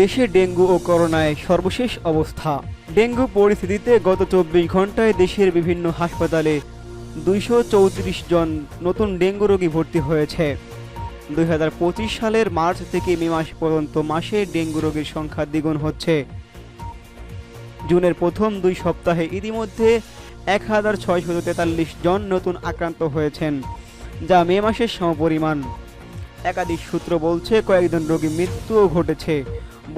দেশে ডেঙ্গু ও করোনায় সর্বশেষ অবস্থা। ডেঙ্গু পরিস্থিতিতে গত চব্বিশ ঘন্টায় দেশের বিভিন্ন হাসপাতালে দুইশো চৌত্রিশ জন নতুন ডেঙ্গু রোগী ভর্তি হয়েছে। দুই হাজার পঁচিশ সালের মার্চ থেকে মে মাস পর্যন্ত মাসে ডেঙ্গু রোগীর সংখ্যা দ্বিগুণ হচ্ছে। জুনের প্রথম দুই সপ্তাহে ইতিমধ্যে এক হাজার ছয়শত তেতাল্লিশ জন নতুন আক্রান্ত হয়েছেন, যা মে মাসের সমপরিমাণ। একাধিক সূত্র বলছে কয়েকজন রোগী মৃত্যুও ঘটেছে।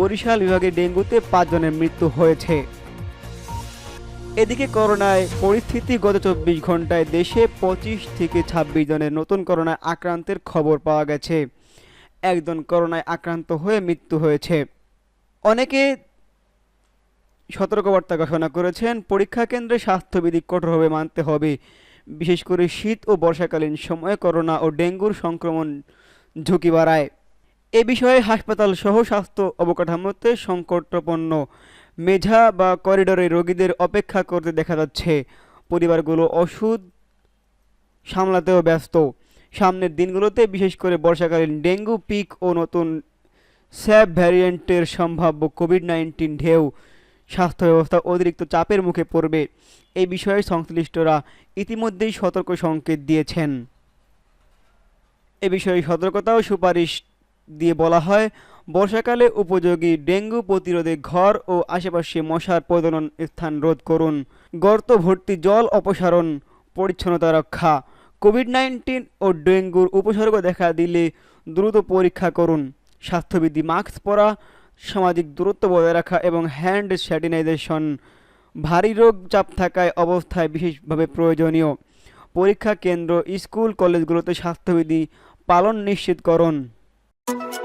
বরিশাল বিভাগে ডেঙ্গুতে পাঁচজনের মৃত্যু হয়েছে। এদিকে করোনায় পরিস্থিতি গত চব্বিশ ঘন্টায় দেশে পঁচিশ থেকে ছাব্বিশ জনের নতুন করোনায় আক্রান্তের খবর পাওয়া গেছে। একজন করোনায় আক্রান্ত হয়ে মৃত্যু হয়েছে। অনেকে সতর্কবার্তা ঘোষণা করেছেন, পরীক্ষা কেন্দ্রে স্বাস্থ্যবিধি কঠোরভাবে মানতে হবে। বিশেষ করে শীত ও বর্ষাকালীন সময়ে করোনা ও ডেঙ্গুর সংক্রমণ ঝুঁকি বাড়ায়। এ বিষয়ে হাসপাতাল সহ স্বাস্থ্য অবকাঠামোতে সংকটপন্ন, মেঝা বা করিডোরে রোগীদের অপেক্ষা করতে দেখা যাচ্ছে। পরিবারগুলো ওষুধ সামলাতেও ব্যস্ত। সামনের দিনগুলোতে বিশেষ করে বর্ষাকালীন ডেঙ্গু পিক ও নতুন স্যাব ভ্যারিয়েন্টের সম্ভাব্য কোভিড নাইন্টিন ঢেউ স্বাস্থ্য ব্যবস্থা অতিরিক্ত চাপের মুখে পড়বে। এই বিষয়ে সংশ্লিষ্টরা ইতিমধ্যেই সতর্ক সংকেত দিয়েছেন। এ বিষয়ে সতর্কতা ও সুপারিশ দিয়ে বলা হয়, বর্ষাকালে উপযোগী ডেঙ্গু প্রতিরোধে ঘর ও আশেপাশে মশার প্রজনন স্থান রোধ করুন। গর্ত ভর্তি জল অপসারণ, পরিচ্ছন্নতা রক্ষা। কোভিড নাইন্টিন ও ডেঙ্গুর উপসর্গ দেখা দিলে দ্রুত পরীক্ষা করুন। স্বাস্থ্যবিধি মাস্ক পরা, সামাজিক দূরত্ব বজায় রাখা এবং হ্যান্ড স্যানিটাইজেশন। ভারী রোগ চাপ থাকায় অবস্থায় বিশেষভাবে প্রয়োজনীয়। পরীক্ষা কেন্দ্র, স্কুল, কলেজগুলোতে স্বাস্থ্যবিধি পালন নিশ্চিত করুন